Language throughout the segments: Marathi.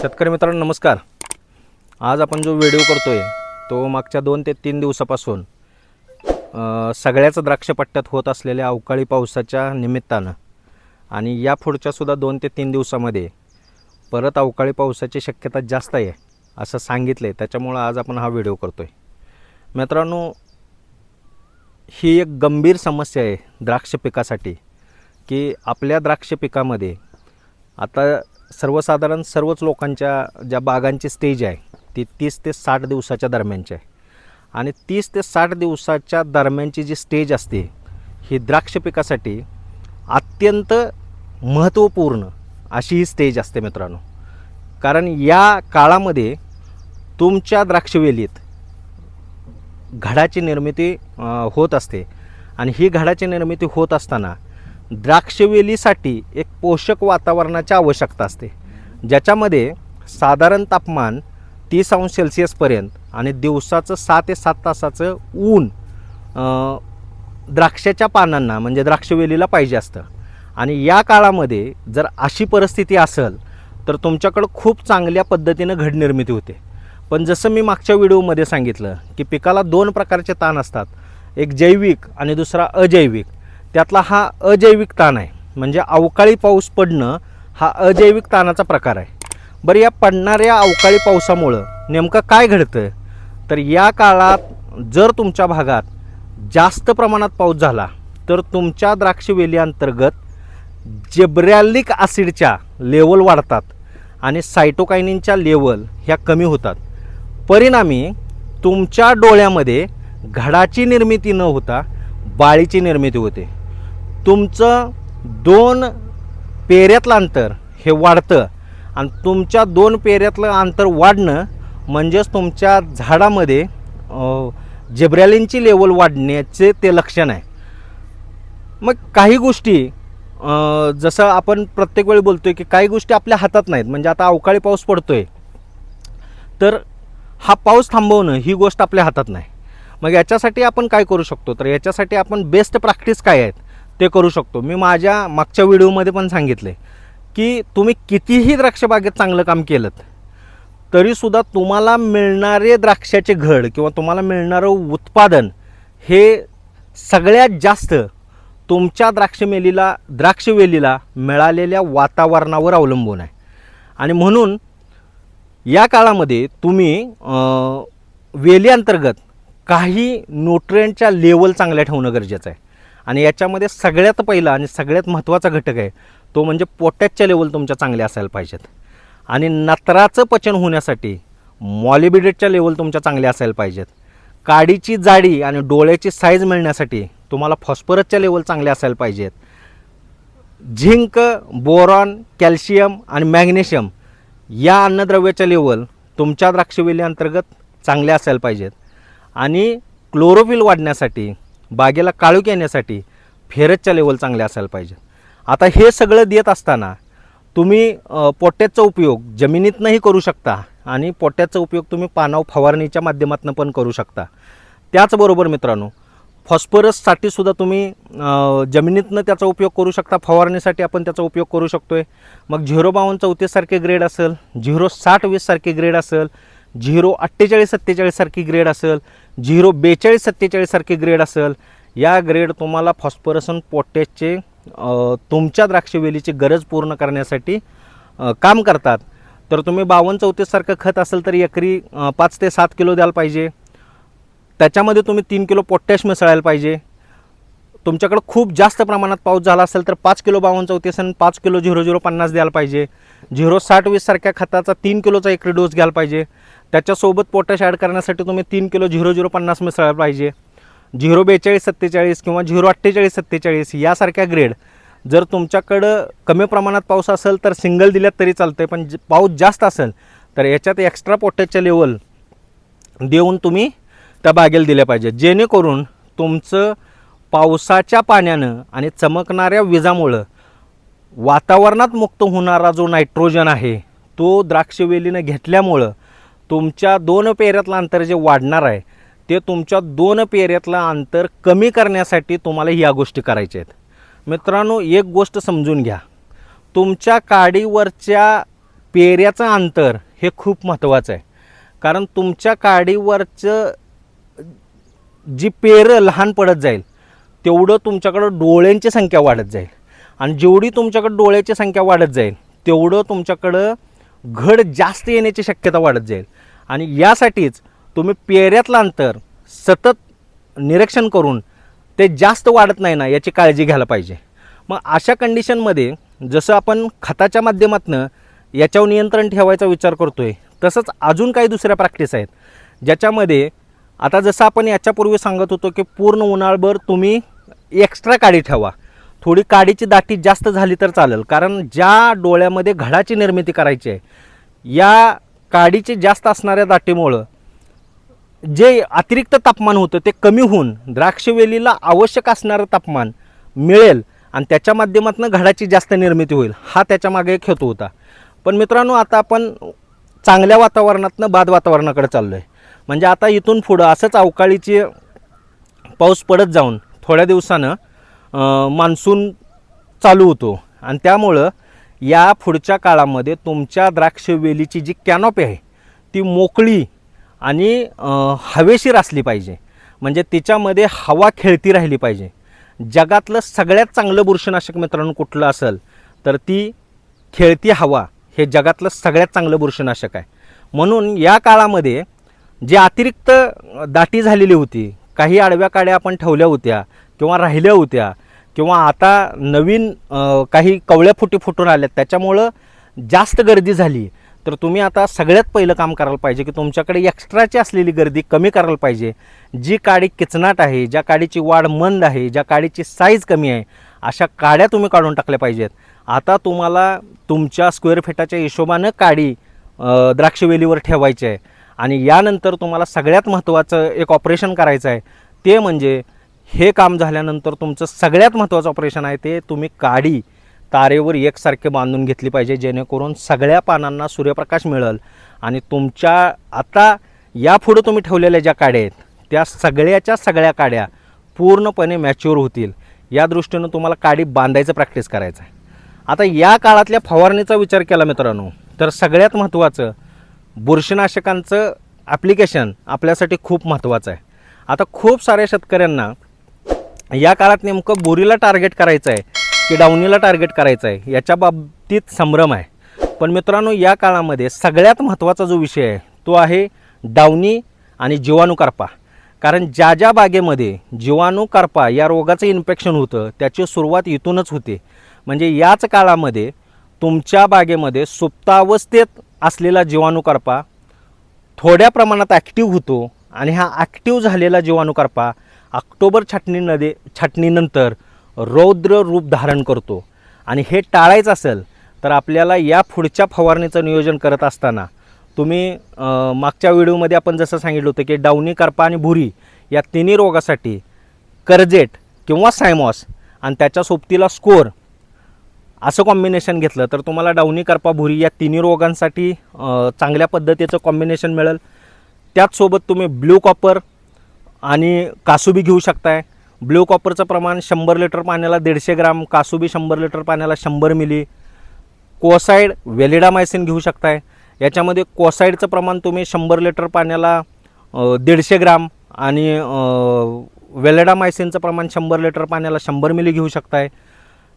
शेतकरी मित्रांनो नमस्कार. आज आपण जो व्हिडिओ करतो आहे तो मागच्या दोन ते तीन दिवसापासून सगळ्याच द्राक्षपट्ट्यात होत असलेल्या अवकाळी पावसाच्या निमित्तानं आणि या पुढच्यासुद्धा दोन ते तीन दिवसामध्ये परत अवकाळी पावसाची शक्यता जास्त आहे असं सांगितलं आहे त्याच्यामुळं आज आपण हा व्हिडिओ करतो आहे मित्रांनो ही एक गंभीर समस्या आहे द्राक्ष पिकासाठी की आपल्या द्राक्ष पिकामध्ये आता सर्वसाधारण सर्वच लोकांच्या ज्या बागांची स्टेज आहे ती तीस ते साठ दिवसाच्या दरम्यानची आहे. आणि तीस ते साठ दिवसाच्या दरम्यानची जी स्टेज असते ही द्राक्ष पिकासाठी अत्यंत महत्त्वपूर्ण अशी ही स्टेज असते मित्रांनो. कारण या काळामध्ये तुमच्या द्राक्षवेलीत घडाची निर्मिती होत असते. आणि ही घडाची निर्मिती होत असताना द्राक्षवेलीसाठी एक पोषक वातावरणाची आवश्यकता असते ज्याच्यामध्ये साधारण तापमान तीस अंश सेल्सिअसपर्यंत आणि दिवसाचं सहा ते सात तासाचं ऊन द्राक्षाच्या पानांना म्हणजे द्राक्षवेलीला पाहिजे असतं. आणि या काळामध्ये जर अशी परिस्थिती असेल तर तुमच्याकडं खूप चांगल्या पद्धतीनं घड निर्मिती होते. पण जसं मी मागच्या व्हिडिओमध्ये सांगितलं की पिकाला दोन प्रकारचे ताण असतात. एक जैविक आणि दुसरा अजैविक. त्यातला हा अजैविक ताण आहे. म्हणजे अवकाळी पाऊस पडणं हा अजैविक ताणाचा प्रकार आहे. बरं या पडणाऱ्या अवकाळी पावसामुळं नेमकं काय घडतं तर या काळात जर तुमच्या भागात जास्त प्रमाणात पाऊस झाला तर तुमच्या द्राक्षवेली अंतर्गत जेब्रॅलिक ॲसिडच्या लेवल वाढतात आणि सायटोकायनिनच्या लेवल ह्या कमी होतात. परिणामी तुमच्या डोळ्यामध्ये घडाची निर्मिती न होता बाळीची निर्मिती होते. तुमचं दोन पेऱ्यातलं अंतर हे वाढतं. आणि तुमच्या दोन पेऱ्यातलं अंतर वाढणं म्हणजेच तुमच्या झाडामध्ये जेब्रॅलिनची जिब्रॅलिनची लेवल वाढण्याचे ते लक्षण आहे. मग काही गोष्टी जसं आपण प्रत्येक वेळी बोलतोय की काही गोष्टी आपल्या हातात नाहीत. म्हणजे आता अवकाळी पाऊस पडतोय. तर हा पाऊस थांबवणं ही गोष्ट आपल्या हातात नाही. मग याच्यासाठी आपण काय करू शकतो? तर याच्यासाठी आपण बेस्ट प्रॅक्टिस काय आहेत? ते करू शकतो. मी माझ्या मागच्या व्हिडिओमध्ये पण सांगितले की तुम्ही कितीही द्राक्षबागेत चांगलं काम केलं तरीसुद्धा तुम्हाला मिळणारे द्राक्षाचे घड किंवा तुम्हाला मिळणारं उत्पादन हे सगळ्यात जास्त तुमच्या द्राक्षमेलीला द्राक्षवेलीला मिळालेल्या वातावरणावर अवलंबून आहे. आणि म्हणून या काळामध्ये तुम्ही वेली अंतर्गत काही न्यूट्रिएंटच्या लेवल चांगल्या ठेवणं गरजेचं आहे. आणि याच्यामध्ये सगळ्यात पहिला आणि सगळ्यात महत्त्वाचा घटक आहे तो म्हणजे पोटॅशच्या लेवल तुमच्या चांगल्या असायला पाहिजेत. आणि नत्राचं पचन होण्यासाठी मॉलिबिडेटच्या लेवल तुमच्या चांगल्या असायला पाहिजेत. काडीची जाडी आणि डोळ्याची साईज मिळण्यासाठी तुम्हाला फॉस्फरसच्या लेवल चांगल्या असायला पाहिजेत. झिंक बोरॉन कॅल्शियम आणि मॅग्नेशियम या अन्नद्रव्याच्या लेवल तुमच्या द्राक्षवेली अंतर्गत चांगल्या असायला पाहिजेत. आणि क्लोरोफिल वाढण्यासाठी बागेला काळूक येण्यासाठी फेरजच्या लेवल चांगल्या असायला पाहिजेत आता हे सगळं देत असताना तुम्ही पोट्याचा उपयोग जमिनीतनंही करू शकता आणि पोट्याचा उपयोग तुम्ही पानाव फवारणीच्या माध्यमातून पण करू शकता. त्याचबरोबर मित्रांनो फॉस्फरससाठी सुद्धा तुम्ही जमिनीतनं त्याचा उपयोग करू शकता फवारणीसाठी आपण त्याचा उपयोग करू शकतो आहे मग झिरो बावन्न चौतीससारखे ग्रेड असेल झिरो साठ वीससारखे ग्रेड असेल झिरो अठ्ठेचाळीस सत्तेचाळीससारखी ग्रेड असेल झिरो बेचाळीस सत्तेचाळीससारखी ग्रेड असेल. या ग्रेड तुम्हाला फॉस्फरस आणि पोटॅशचे तुमच्या द्राक्षवेलीची गरज पूर्ण करण्यासाठी काम करतात. तर तुम्ही बावन्न चौतीससारखं खत असेल तर एकरी पाच ते सात किलो द्यायला पाहिजे. त्याच्यामध्ये तुम्ही तीन किलो पोटॅश मिसळायला पाहिजे. तुमच्याकडं खूप जास्त प्रमाणात पाऊस झाला असेल तर पाच किलो बावन्न चौतीस आणि पाच किलो झिरो झिरो पन्नास द्यायला पाहिजे. झिरो साठ वीससारख्या खताचा तीन किलोचा एकरी डोस घ्यायला पाहिजे. त्याच्यासोबत पोटॅश ॲड करण्यासाठी तुम्ही तीन किलो झिरो झिरो पन्नास मिसळायला पाहिजे. झिरो बेचाळीस सत्तेचाळीस किंवा झिरो अठ्ठेचाळीस सत्तेचाळीस यासारख्या ग्रेड जर तुमच्याकडं कमी प्रमाणात पाऊस असेल तर सिंगल दिल्यात तरी चालतं आहे पण पाऊस जास्त असेल तर याच्यात एक्स्ट्रा पोटॅशच्या लेवल देऊन तुम्ही त्या बागेला दिल्या पाहिजे जेणेकरून तुमचं पावसाच्या पाण्यानं आणि चमकणाऱ्या विजामुळं वातावरणात मुक्त होणारा जो नायट्रोजन आहे तो द्राक्षवेलीनं घेतल्यामुळं तुमच्या दोन पेऱ्यातलं अंतर जे वाढणार आहे ते तुमच्या दोन पेऱ्यातलं अंतर कमी करण्यासाठी तुम्हाला ह्या गोष्टी करायच्या आहेत. मित्रांनो एक गोष्ट समजून घ्या. तुमच्या काडीवरच्या पेऱ्याचं अंतर हे खूप महत्त्वाचं आहे. कारण तुमच्या काडीवरचं जी पेरं लहान पडत जाईल तेवढं तुमच्याकडं डोळ्यांची संख्या वाढत जाईल. आणि जेवढी तुमच्याकडं डोळ्याची संख्या वाढत जाईल तेवढं तुमच्याकडं घड जास्त येण्याची शक्यता वाढत जाईल. आणि यासाठीच तुम्ही पेऱ्यातलं अंतर सतत निरीक्षण करून ते जास्त वाढत नाही ना याची काळजी घ्यायला पाहिजे. मग अशा कंडिशनमध्ये जसं आपण खताच्या माध्यमातनं याच्यावर नियंत्रण ठेवायचा विचार करतो आहे तसंच अजून काही दुसऱ्या प्रॅक्टिस आहेत. ज्याच्यामध्ये आता जसं आपण याच्यापूर्वी सांगत होतो की पूर्ण उन्हाळभर तुम्ही एक्स्ट्रा काळी ठेवा. थोडी काडीची दाटी जास्त झाली तर चालेल. कारण ज्या डोळ्यामध्ये घडाची निर्मिती करायची आहे या काडीची जास्त असणाऱ्या दाटीमुळं जे अतिरिक्त तापमान होतं ते कमी होऊन द्राक्षवेलीला आवश्यक असणारं तापमान मिळेल आणि त्याच्या माध्यमातून घडाची जास्त निर्मिती होईल हा त्याच्यामागे एक हेतू होता. पण मित्रांनो आता आपण चांगल्या वातावरणातनं बाद वातावरणाकडे चाललो आहे म्हणजे आता इथून पुढं असंच अवकाळीची पाऊस पडत जाऊन थोड्या दिवसानं मान्सून चालू होतो. आणि त्यामुळं या पुढच्या काळामध्ये तुमच्या द्राक्ष वेलीची जी कॅनॉपी आहे ती मोकळी आणि हवेशीर असली पाहिजे. म्हणजे तिच्यामध्ये हवा खेळती राहिली पाहिजे. जगातलं सगळ्यात चांगलं बुरशीनाशक मित्रांनो कुठलं असेल तर ती खेळती हवा हे जगातलं सगळ्यात चांगलं बुरशीनाशक आहे. म्हणून या काळामध्ये जी अतिरिक्त दाटी झालेली होती काही आडव्या काड्या आपण ठेवल्या होत्या किंवा राहिल्या होत्या किंवा आता नवीन काही कवळ्या फुटी फुटून आल्यात त्याच्यामुळं जास्त गर्दी झाली. तर तुम्ही आता सगळ्यात पहिलं काम करायला पाहिजे की तुमच्याकडे एक्स्ट्राची असलेली गर्दी कमी करायला पाहिजे. जी काडी किचनाट आहे ज्या काडीची वाढ मंद आहे ज्या काडीची साईज कमी आहे अशा काड्या तुम्ही काढून टाकल्या पाहिजेत. आता तुम्हाला तुमच्या स्क्वेअर फिटाच्या हिशोबानं काडी द्राक्षवेलीवर ठेवायची आहे. आणि यानंतर तुम्हाला सगळ्यात महत्त्वाचं एक ऑपरेशन करायचं आहे. ते म्हणजे हे काम झाल्यानंतर तुमचं सगळ्यात महत्त्वाचं ऑपरेशन आहे ते तुम्ही काडी तारेवर एकसारखे बांधून घेतली पाहिजे जेणेकरून सगळ्या पानांना सूर्यप्रकाश मिळेल. आणि तुमच्या आता यापुढं तुम्ही ठेवलेल्या ज्या काड्या आहेत त्या सगळ्याच्या सगळ्या काड्या पूर्णपणे मॅच्युअर होतील. या दृष्टीनं तुम्हाला काडी बांधायचं प्रॅक्टिस करायचं आहे. आता या काळातल्या फवारणीचा विचार केला मित्रांनो तर सगळ्यात महत्त्वाचं बुरशीनाशकांचं ॲप्लिकेशन आपल्यासाठी खूप महत्त्वाचं आहे. आता खूप साऱ्या शेतकऱ्यांना या काळात नेमकं बोरीला टार्गेट करायचं आहे की डावणीला टार्गेट करायचं आहे याच्या बाबतीत संभ्रम आहे. पण मित्रांनो या काळामध्ये सगळ्यात महत्त्वाचा जो विषय आहे तो आहे डावणी आणि जीवाणू करपा कारण ज्या ज्या बागेमध्ये जीवाणू करपा या रोगाचं इन्फेक्शन होतं त्याची सुरुवात इथूनच होते. म्हणजे याच काळामध्ये तुमच्या बागेमध्ये सुप्तावस्थेत असलेला जीवाणू करपा थोड्या प्रमाणात ॲक्टिव्ह होतो आणि हा ॲक्टिव्ह झालेला जीवाणू करपा ऑक्टोबर छाटणीमध्ये छाटणीनंतर रौद्र रूप धारण करतो. आणि हे टाळायचं असेल तर आपल्याला या पुढच्या फवारणीचं नियोजन करत असताना तुम्ही मागच्या व्हिडिओमध्ये आपण जसं सांगितलं होतं की डावणी करपा आणि भुरी या तिन्ही रोगासाठी करजेट किंवा सायमॉस आणि त्याच्या सोबतीला स्कोर असं कॉम्बिनेशन घेतलं तर तुम्हाला डावणी करपा भुरी या तिन्ही रोगांसाठी चांगल्या पद्धतीचं कॉम्बिनेशन मिळेल. त्याचसोबत तुम्ही ब्ल्यू कॉपर आणि कासुबी घेऊ शकताय. ब्ल्यू कॉपरचं प्रमाण शंभर लिटर पाण्याला दीडशे ग्राम कासुबी शंभर लिटर पाण्याला शंभर मिली. कोसाईड वेलिडामायसिन घेऊ शकताय. याच्यामध्ये कोसाईडचं प्रमाण तुम्ही शंभर लिटर पाण्याला दीडशे ग्राम आणि वेलेडामायसिनचं प्रमाण शंभर लिटर पाण्याला शंभर मिली घेऊ शकताय.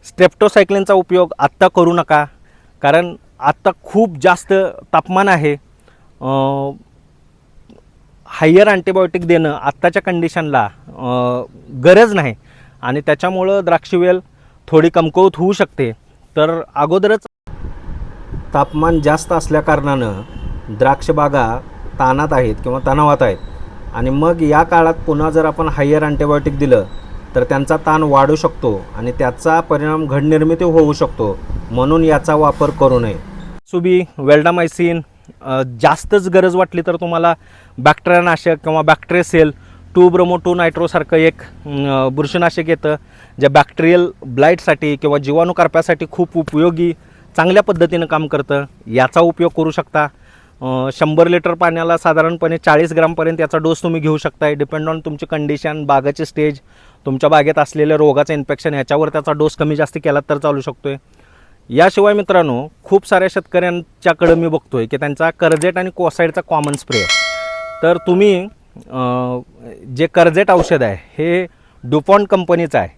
स्टेप्टोसायक्लिनचा उपयोग आत्ता करू नका कारण आत्ता खूप जास्त तापमान आहे. हायर अँटीबायोटिक देणं आत्ताच्या कंडिशनला गरज नाही. आणि त्याच्यामुळं द्राक्षवेल थोडी कमकुवत होऊ शकते. तर अगोदरच तापमान जास्त असल्या कारणानं द्राक्षबागा ताणात आहेत किंवा तणावात आहेत. आणि मग या काळात पुन्हा जर आपण हायर अँटीबायोटिक दिलं तर त्यांचा ताण वाढू शकतो आणि त्याचा परिणाम घडनिर्मिती होऊ शकतो. म्हणून याचा वापर करू नये. सुबी वेल्डामायसिन जास्तच गरज वाटली तर तुम्हाला बॅक्टेरियानाशक किंवा बॅक्टेरियासेल टू ब्रोमो टू नायट्रोसारखं एक बुरशीनाशक येतं जे बॅक्टेरियल ब्लाईटसाठी किंवा जीवाणू करप्यासाठी खूप उपयोगी चांगल्या पद्धतीनं काम करतं. याचा उपयोग करू शकता. शंभर लिटर पाण्याला साधारणपणे चाळीस ग्रामपर्यंत याचा डोस तुम्ही घेऊ शकताय. डिपेंड ऑन तुमची कंडिशन बागाची स्टेज तुमच्या बागेत असलेलं रोगाचं इन्फेक्शन ह्याच्यावर त्याचा डोस कमी जास्त केला तर चालू शकतो आहे याशिवाय मित्रांनो खूप साऱ्या शेतकऱ्यांच्याकडं मी बघतो आहे की त्यांचा कर्जेट आणि कोसाईडचा कॉमन स्प्रे आहे तर तुम्ही जे कर्जेट औषध आहे हे डुपॉन कंपनीचं आहे.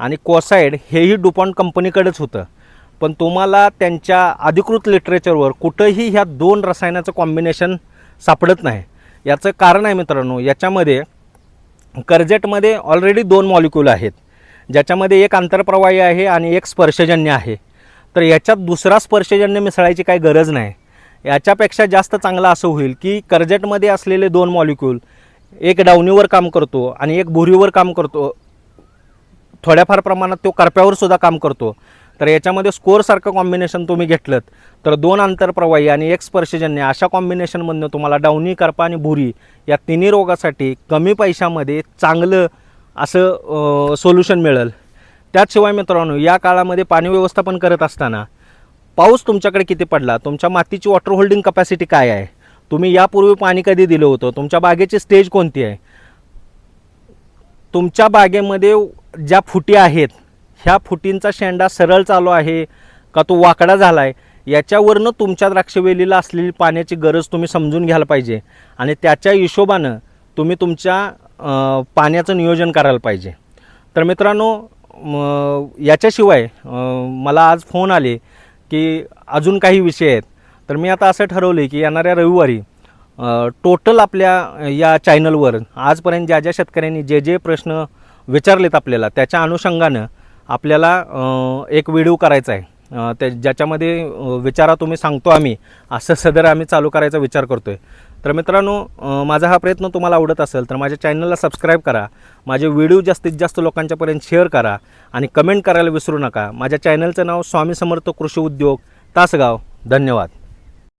आणि कोसाईड हेही डुपॉन कंपनीकडेच होतं. पण तुम्हाला त्यांच्या अधिकृत लिटरेचरवर कुठंही ह्या दोन रसायनाचं कॉम्बिनेशन सापडत नाही. याचं कारण आहे मित्रांनो याच्यामध्ये कर्जेटमध्ये ऑलरेडी दोन मॉलिक्यूल आहेत. ज्याच्यामध्ये एक आंतरप्रवाही आहे आणि एक स्पर्शजन्य आहे. तर याच्यात दुसरा स्पर्शजन्य मिसळायची काही गरज नाही. याच्यापेक्षा जास्त चांगलं असं होईल की कर्जेटमध्ये असलेले दोन मॉलिक्यूल एक डावणीवर काम करतो आणि एक भुरीवर काम करतो. थोड्याफार प्रमाणात तो करप्यावर सुद्धा काम करतो. तर याच्यामध्ये स्कोअरसारखं कॉम्बिनेशन तुम्ही घेतलं तर दोन आंतरप्रवाही आणि एक स्पर्शजन्य अशा कॉम्बिनेशनमधनं तुम्हाला डावणी करपा आणि भुरी या तिन्ही रोगासाठी कमी पैशामध्ये चांगलं असं सोल्युशन मिळेल. त्याचशिवाय मित्रांनो या काळामध्ये पाणी व्यवस्थापन करत असताना पाऊस तुमच्याकडे किती पडला? तुमच्या मातीची वॉटर होल्डिंग कपॅसिटी काय आहे? तुम्ही यापूर्वी पाणी कधी दिलं होतं? तुमच्या बागेची स्टेज कोणती आहे? तुमच्या बागेमध्ये ज्या फुटी आहेत ह्या फुटींचा शेंडा सरळ चालू आहे का तो वाकडा झाला आहे याच्यावरनं तुमच्या द्राक्षवेलीला असलेली पाण्याची गरज तुम्ही समजून घ्यायला पाहिजे आणि त्याच्या हिशोबानं तुम्ही तुमच्या पाण्याचं नियोजन करायला पाहिजे. तर मित्रांनो याच्याशिवाय मला आज फोन आले की अजून काही विषय आहेत. तर मी आता असं ठरवलं आहे की येणाऱ्या रविवारी टोटल आपल्या या चॅनलवर आजपर्यंत ज्या ज्या शेतकऱ्यांनी जे जे प्रश्न विचारलेत आपल्याला त्याच्या अनुषंगानं आपल्याला एक व्हिडिओ करायचा आहे. त्या ज्याच्यामध्ये विचारा तुम्ही सांगतो आम्ही असं सदर आम्ही चालू करायचा विचार करतो आहे तर मित्रांनो माझा हा प्रयत्न तुम्हाला आवडत असेल तर माझ्या चॅनलला सबस्क्राईब करा माझे व्हिडिओ जास्तीत जास्त लोकांच्यापर्यंत शेअर करा आणि कमेंट करायला विसरू नका. माझ्या चॅनलचं नाव स्वामी समर्थ कृषी उद्योग तासगाव. धन्यवाद.